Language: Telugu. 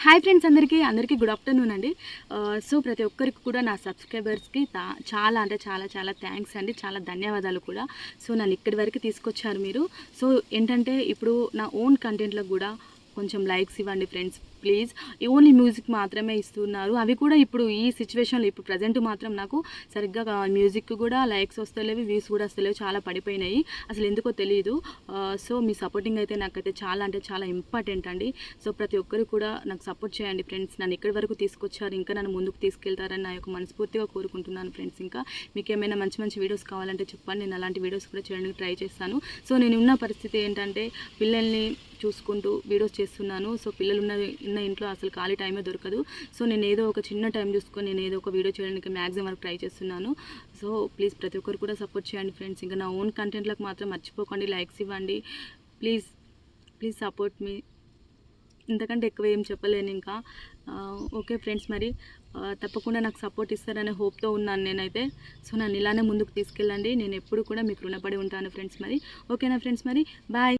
హాయ్ ఫ్రెండ్స్ అందరికీ అందరికీ గుడ్ ఆఫ్టర్నూన్ అండి. సో ప్రతి ఒక్కరికి కూడా నా సబ్స్క్రైబర్స్కి తా- చాలా అంటే చాలా చాలా థ్యాంక్స్ అండి. చాలా ధన్యవాదాలు కూడా. సో నన్ను ఇక్కడి వరకు తీసుకొచ్చారు మీరు. సో ఏంటంటే ఇప్పుడు నా ఓన్ కంటెంట్లో కూడా కొంచెం లైక్స్ ఇవ్వండి ఫ్రెండ్స్ ప్లీజ్. ఓన్లీ మ్యూజిక్ మాత్రమే ఇస్తున్నారు. అవి కూడా ఇప్పుడు ఈ సిచ్యువేషన్లో ఇప్పుడు ప్రజెంట్ మాత్రం నాకు సరిగ్గా మ్యూజిక్ కూడా లైక్స్ వస్తలేవు వ్యూస్ కూడా వస్తలేవు చాలా పడిపోయినాయి. అసలు ఎందుకో తెలియదు సో మీ సపోర్టింగ్ అయితే నాకైతే చాలా అంటే చాలా ఇంపార్టెంట్ అండి. సో ప్రతి ఒక్కరు కూడా నాకు సపోర్ట్ చేయండి ఫ్రెండ్స్. నన్ను ఇక్కడి వరకు తీసుకొచ్చారు ఇంకా నన్ను ముందుకు తీసుకెళ్తారని నా యొక్క మనస్ఫూర్తిగా కోరుకుంటున్నాను ఫ్రెండ్స్. ఇంకా మీకు ఏమైనా మంచి మంచి వీడియోస్ కావాలంటే చెప్పండి. నేను అలాంటి వీడియోస్ కూడా చేయడానికి ట్రై చేస్తాను. సో నేను ఉన్న పరిస్థితి ఏంటంటే పిల్లల్ని చూసుకుంటూ వీడియోస్ చేస్తున్నాను. సో పిల్లలు ఉన్న చిన్న ఇంట్లో అసలు ఖాళీ టైమే దొరకదు. సో నేను ఏదో ఒక చిన్న టైం చూసుకొని నేను ఏదో ఒక వీడియో చేయడానికి మ్యాక్సిమం వరకు ట్రై చేస్తున్నాను. సో ప్లీజ్ ప్రతి ఒక్కరు కూడా సపోర్ట్ చేయండి ఫ్రెండ్స్ ఇంకా నా ఓన్ కంటెంట్లకు మాత్రం మర్చిపోకండి. లైక్స్ ఇవ్వండి. ప్లీజ్ ప్లీజ్ సపోర్ట్ మీ ఇంతకంటే ఎక్కువ ఏం చెప్పలేను ఇంకా. ఓకే ఫ్రెండ్స్ మరి. తప్పకుండా నాకు సపోర్ట్ ఇస్తారనే హోప్తో ఉన్నాను నేనైతే. సో నన్ను ఇలానే ముందుకు తీసుకెళ్ళండి. నేను ఎప్పుడు కూడా మీకు రుణపడి ఉంటాను ఫ్రెండ్స్ మరి. ఓకేనా ఫ్రెండ్స్ మరి? బాయ్